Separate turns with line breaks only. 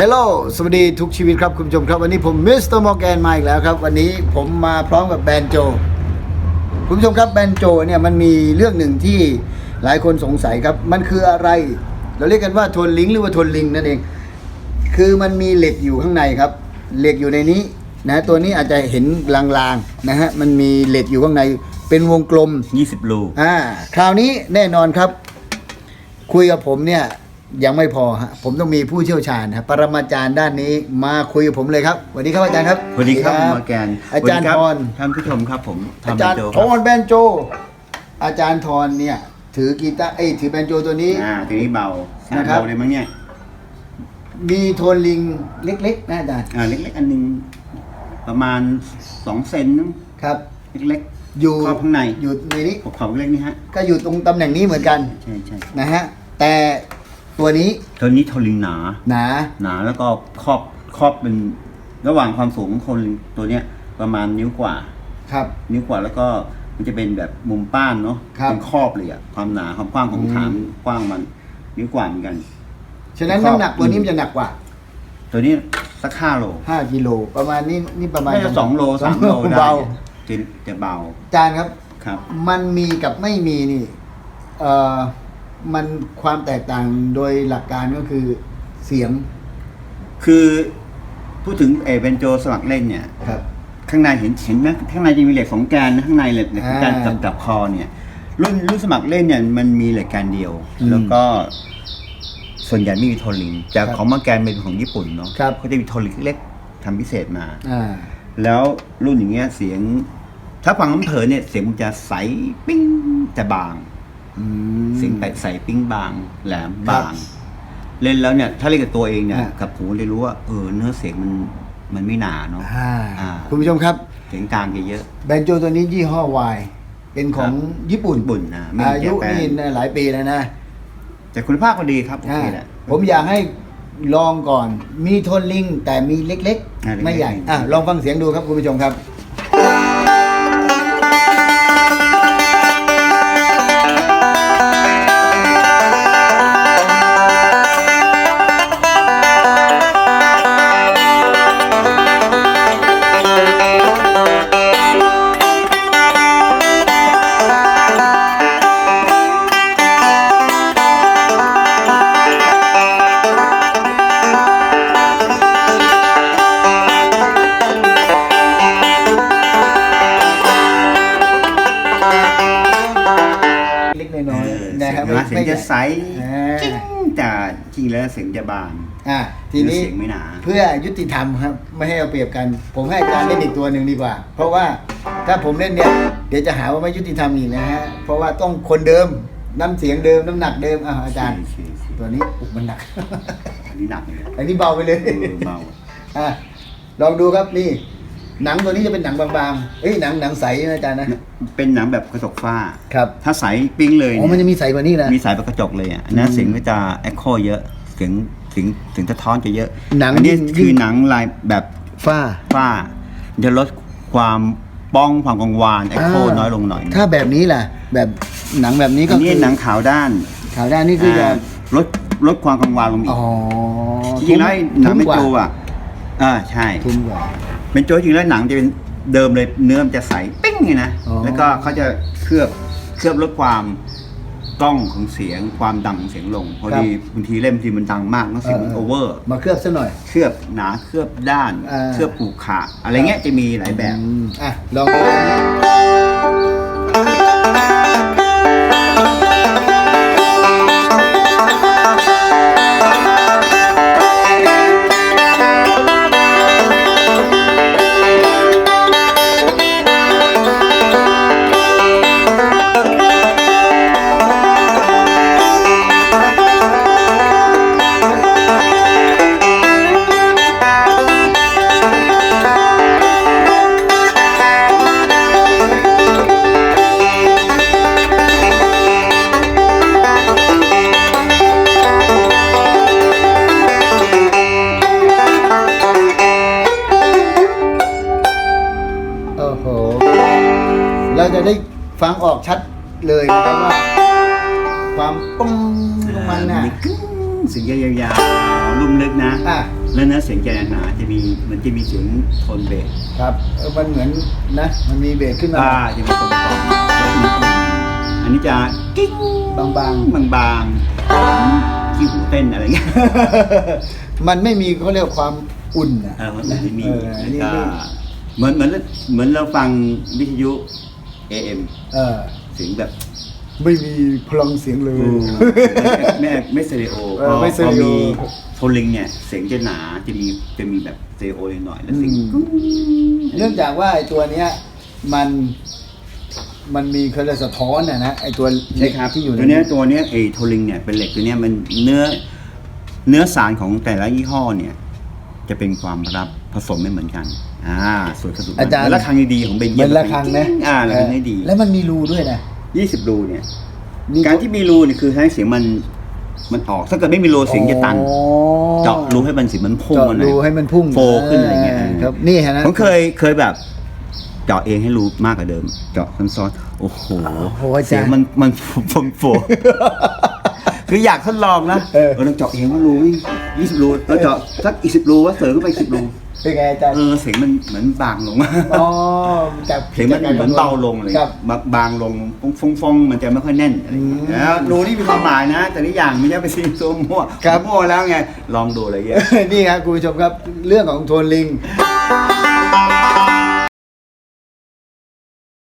ฮลโหลสวัสดีทุกชีวิตครับคุณผู้ชมครับ วันนี้ผมมิสเตอร์มอร์แกนมาอีกแล้วครับ วันนี้ผมมาพร้อมกับแบนโจ คุณผู้ชมครับแบนโจเนี่ยมันมีเรื่องหนึ่งที่หลายคนสงสัยครับ มันคืออะไร เราเรียกกันว่าโทนลิงก์หรือว่าโทนลิงนั่นเอง คือมันมีเหล็กอยู่ข้างในครับ เหล็กอยู่ในนี้นะตัวนี้อาจจะเห็นลางๆนะฮะมันมีเหล็กอยู่ข้างในเป็นวงกลม
20ลู
อ่าคราวนี้แน่นอนครับ คุยกับผมเนี่ย ยังไม่พอฮะผมต้องมีผู้เชี่ยวชาญครับปรมาจารย์ด้านนี้มาคุยกับผมเลยครับสวัสดีครับอาจารย์ครับ
สวัสดีครับคุณมอร์แกน
อาจารย์
สวัสดีค
ท
บ
อน
ท่านผู้ชมครับผม
อา
ทำ
จารย์
โจ
ทอนแบนโจ อาจารย์ทอนเนี่ยถือกีตาร์เอ้ยถือแบนโจตัวนี้
อ่าทีนี้เบา
นะครับ
เบาเลยมั้งเนี่ย
มีโทนลิงเล็กๆนะอาจารย์
อ่าเล็กๆอันหนึงประมาณ2เซนนึง
ครับ
เล็ก
อยู่
ครอบข้างใน
อยู่ในนี้
ๆขอบๆเล็กนี่ฮะ
ก็อยู่ตรงตำแหน่งนี้เหมือนกัน
ใช่ใช่
นะฮะแต่ ตัวนี้
ตัวนี้โทนลิงหนา
หนา
หนาแล้วก็ครอบครอบเป็นระหว่างความสูงของโทนลิงตัวเนี้ยประมาณนิ้วกว่า
ครับ
นิ้วกว่าแล้วก็มันจะเป็นแบบมุมป้านเนาะ
ครับ
เป็นครอบเลยอะความหนาความกว้างของ
อืม
ฐานกว้างมันนิ้วกว่าเหมือนกัน
ฉะนั้น
ครอบ
น้ำหนักตัวนี้มันจะหนักกว่า
ตัวนี้สักห้าโล
5กิโลประมาณนี้นี่ประมาณ
น่าจะสองโลสามโลได้
เบา
จะจะเบา
อาจารย์ครับ
ครับ
มันมีกับไม่มีนี่ เอ่อ มันความแตกต่างโดยหลักการก็คือเสียง
คือพูดถึงเอเบนโจสมัครเล่นเนี่ย
ครับ
ข้างในเห็นเห็นไหมข้างในจะมีเหล็กสองแกนนะข้างในเหล็กเหล็กสองแกน
อ่า
กับกับคอเนี่ย รุ่นรุ่นสมัครเล่นเนี่ยมันมีเหล็กแกนเดียว
อืม
แล้วก็ ส่วนใหญ่ไม่มีโทนลิงแต่
ครับ
ของมาแกนเป็นของญี่ปุ่นเนาะ
ครับ
เขาจะมีโทนลิงเล็กทำพิเศษมา
อ่า
แล้วรุ่นอย่างเงี้ยเสียง ถ้าฟังน้ำเผลอเนี่ยเสียงมันจะใสปิ้งจะบาง
อืม
เสียงใสใสปิ้งบางแหลม
ครับ
บางเล่นแล้วเนี่ย ถ้าเล่นกับตัวเองเนี่ย
อ่า
กับหูเลยรู้ว่าเออเนื้อเสียงมันมันไม่หนาเนาะ
อ่า
อ่า
คุณผู้ชมครับ
เสียงกลางจะเยอะ
แบนโจตัวนี้ยี่ห้อวายเป็นของญี่ปุ่น
ญี่ปุ่นนะไม่
อา
มี
ยุ
แปล
นี่
ง
หลายปีแล้วนะ
แต่คุณภาพก็ดีครับโอ
อ่า
เคแหละ
ผมอยากให้ลองก่อน มีโทนลิงแต่มีเล็ก
อ่า
ๆ
เล็กๆ
ไม่ใหญ่อะลองฟังเสียงดูครับคุณผู้ชมครับ เล็กๆน้อย
เออ
ๆนะครับ
เสียงเสียงจะใส
อ่า
จิ้งแต่จริงแล้วเสียงจะบาง
อะทีนี้
เสียงไม่หนา
เพื่อยุติธรรมครับ ไม่ให้เอาเปรียบกัน ผมให้อาจารย์เล่นอีกตัวหนึ่งดีกว่า เพราะว่าถ้าผมเล่นเนี่ยเดี๋ยวจะหาว่าไม่ยุติธรรมอีกนะฮะเพราะว่าต้องคนเดิมน้ำเสียงเดิมน้ำหนักเดิมอะอาจารย์
ใช่ใช่
ตัวนี้อุกมันหนัก
อันนี้หนักเลย
อันนี้เบาไปเลย
เออเบา
อะลองดูครับนี่ หนังตัวนี้จะเป็นหนังบางๆเอ้ยหนังหนังใสนะอาจารย์นะ
เป็นหนังแบบกระจกฝ้า
ครับ
ถ้าใสปิ้งเลย
อ๋อมันจะมีใสกว่านี้นะ
มีสายประกระจกเลยอะอันนั้น
อืม
เสียงก็จะเอ็กโคเยอะเสียงเสียงเสียงสะท้อนจะเยอะ
หนัง
อันี้
ยิ่ง
คือหนังลายแบบ
ฝ้า
ฝ้าจะลดความป้องความกังวานเอ็กโค
อ่า
น้อยลงหน่อย
ถ้าแบบนี้ล่ะแบบหนังแบบนี้ก็
อันนี้
คือ
หนังขาวด้าน
ขาวด้านนี่คือจะา
ลดลดความกังวานลงอี
อ๋
ก
อ
จริงๆแล้วไอ้หนัง
ทุ่
เป็น
กว่า
โจอะอ่าใช่
ทุ่มกว่า
เป็นโจจริงๆแล้วหนังจะเป็นเดิมเลยเนื้อมันจะใสปิ้งไงนะ
อ๋อ
แล้วก็เขาจะเคลือบเคลือบลดความกล้องของเสียง ความดังของเสียงลง พอดีบางทีเล่มทีมันดังมากแล้วเสียงมันโอเวอร์
มาเคลือบซะหน่อย
เคลือบหนาเคลือบด้าน
อ่า
เคลือบผูกขาดอะไรเงี้ยจะมีหลายแบบ
อืมอะลองดู ฟังออกชัดเลยนะครับว่า ความปุ้งของมันน่ะ
มีกึ้งเสียงยาวๆลุ่มลึกนะ
อะ
แล้วเนื้อเสียงจะหนาๆจะมีมันจะมีเสียงโทนเบส
ครับเออมันเหมือนนะ มันมีเบสขึ้นมา
อ่าจะมีตรงตรงอันนี้จะกิ้ง
บาง
บางบางๆเหมือนที่หูเต้นอะไรเงี้ย
ๆมันไม่มีเขาเรียกความอุ่นนะ
เออมันจะมี
เอออันนี้
แล้วก็เหมือนเหมือนเหมือนเราฟังวิทยุ AM
เออ
เสียงแบบ
ไม่มีพลังเสียงเลย
ไม่ไม่สเตอริโอ
เออ
พอ
ไม่สเตอ
พอ
ริโอ
มีโทนลิงเนี่ยเสียงจะหนาจะมีจะมีแบบสเตอริโอหน่อยๆแล้วเสียง
อืมเนื่องจากว่าไอ้ตัวเนี้ยมันมันมีเขาเรียกสะท้อนนะนะไอ้ตัว
ใช่ครับ
ที่อยู่ใน
ตัวเนี้ยตัวเนี้ยไอ้โทลิงเนี่ยเป็นเหล็กตัวเนี้ยมันเนื้อเนื้อสารของแต่ละยี่ห้อเนี่ย จะเป็นความรับ ผสมไม่เหมือนกันอ่าส่วนผสม
อาจารย์
แล้วระฆังดีๆของเบลเยีย
เป็
ม
นระฆังนะ
อ่าระฆังดี
แล้วมันมีรูด้วยนะ
ยี่สิบรูเนี่ย
มี
การที่มีรูเนี่ยคือให้เสียงมันมันออกถ้าเกิดไม่มีรูเสียงจะตัน
อ๋อ
เจาะรูให้มันเสียงมันพุ่ง
เจาะ
มัน
รูให้มันพุ่ง
โฟขึ้นอะไรเงี้ย
ครับนี่ฮะนะ
ผมเคยเคยแบบ เจาะเองให้รูมากกว่าเดิม เจาะซ้อนๆโอ้โห
โอ้โหอาจารย์
เสียงมันมันฟงโฟคืออยากทดลองนะ
เออ
เออต้องเจาะเองว่ารูยี่สิบรูแล้วเจาะสักอีกสิบรูว่าเสริมเข้าไปสิบรู
เป็นไงอาจารย์
เออเสียงมันเหมือนบางลง
อ๋อจาก
เสียงมันเหมือนเบาลงเลย
ครับ
บางบางลงฟงฟงๆมันจะไม่ค่อยแน่นอะไรอย่างเงี้ย
อืม
แล้วรูนี่มีความหมายนะ แต่นี่อย่างไม่ใช่ไปซีซัวมั่ว
ครับ
มั่วแล้วไงลองดูอะไรเงี้ย
นี่ครับคุณผู้ชมครับเรื่องของโทนลิง